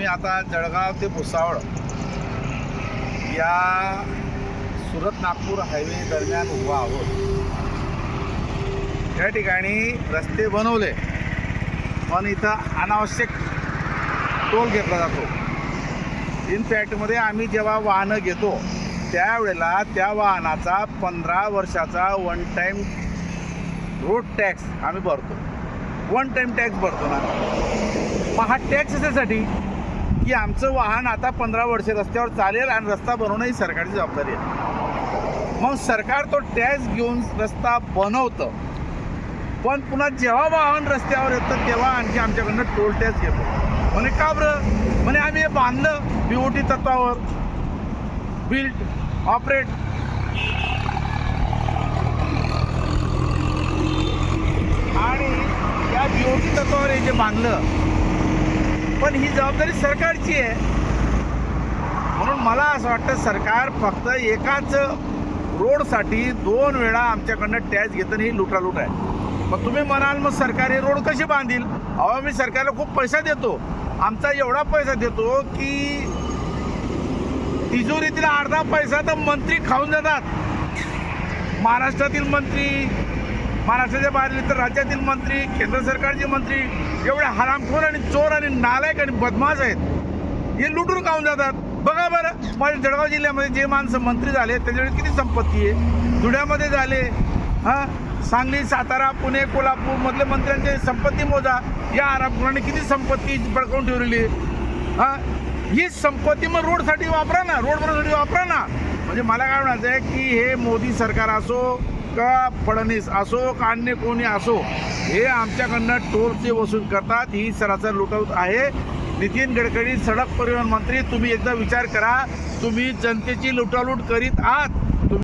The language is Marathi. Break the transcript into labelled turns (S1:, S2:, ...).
S1: आम्ही आता जळगाव ते भुसावळ या सुरत नागपूर हायवे दरम्यान उभा आहोत. या ठिकाणी रस्ते बनवले पण इथं अनावश्यक टोल घेतला जातो. इनफॅक्टमध्ये आम्ही जेव्हा वाहनं घेतो त्यावेळेला त्या वाहनाचा पंधरा वर्षाचा वन टाईम रोड टॅक्स आम्ही भरतो. वन टाईम टॅक्स भरतो ना. मग हा टॅक्स याच्यासाठी की आमचं वाहन आता पंधरा वर्ष रस्त्यावर चालेल आणि रस्ता बनवणं ही सरकारची जबाबदारी आहे. मग सरकार तो टॅक्स घेऊन रस्ता बनवतं. पण पुन्हा जेव्हा वाहन रस्त्यावर येतं तेव्हा आणखी आमच्याकडनं टोल टॅक्स घेतो. म्हणे का बरं? म्हणे आम्ही हे बांधलं बी ओ टी तत्वावर. बिल्ट ऑपरेट आणि या बी ओ टी तत्वावर हे जे बांधलं पण ही जबाबदारी सरकारची आहे. म्हणून मला असं वाटतं सरकार फक्त एकाच रोडसाठी दोन वेळा आमच्याकडनं टॅक्स घेतं आणि ही लुटालूट आहे. मग तुम्ही म्हणाल मग सरकार हे रोड कसे बांधील? अहो मी सरकारला खूप पैसा देतो. आमचा एवढा पैसा देतो की तिजोरीतील अर्धा पैसा तर मंत्री खाऊन जातात महाराष्ट्रातील मंत्री महाराष्ट्राच्या बाहेर तर राज्यातील मंत्री केंद्र सरकारचे मंत्री एवढे हरामखोर आणि चोर आणि नालायक आणि बदमाश आहेत. हे लुटून खाऊन जातात? बघा बरं माझ्या जळगाव जिल्ह्यामध्ये जे माणसं मंत्री झाले त्याच्याकडे किती संपत्ती आहे? धुळ्यामध्ये झाले हां? सांगली सातारा पुणे कोल्हापूर मधले मंत्र्यांचे संपत्ती मोजा. या आरामखोरांनी किती संपत्ती बळकावून ठेवलेली आहे? हां? ही संपत्ती मग रोडसाठी वापरा ना रोड बनवण्यासाठी वापरा ना. म्हणजे मला काय म्हणायचं आहे की हे मोदी सरकार असो का फडणवीस असो का अन्य कोणी असो हे आमच्याकडनं टोलचे वसूल करतात. ही सरासर लुटवत आहे. नितीन गडकरी सडक परिवहन मंत्री तुम्ही एकदा विचार करा. तुम्ही जनतेची लुटालूट करीत आहात.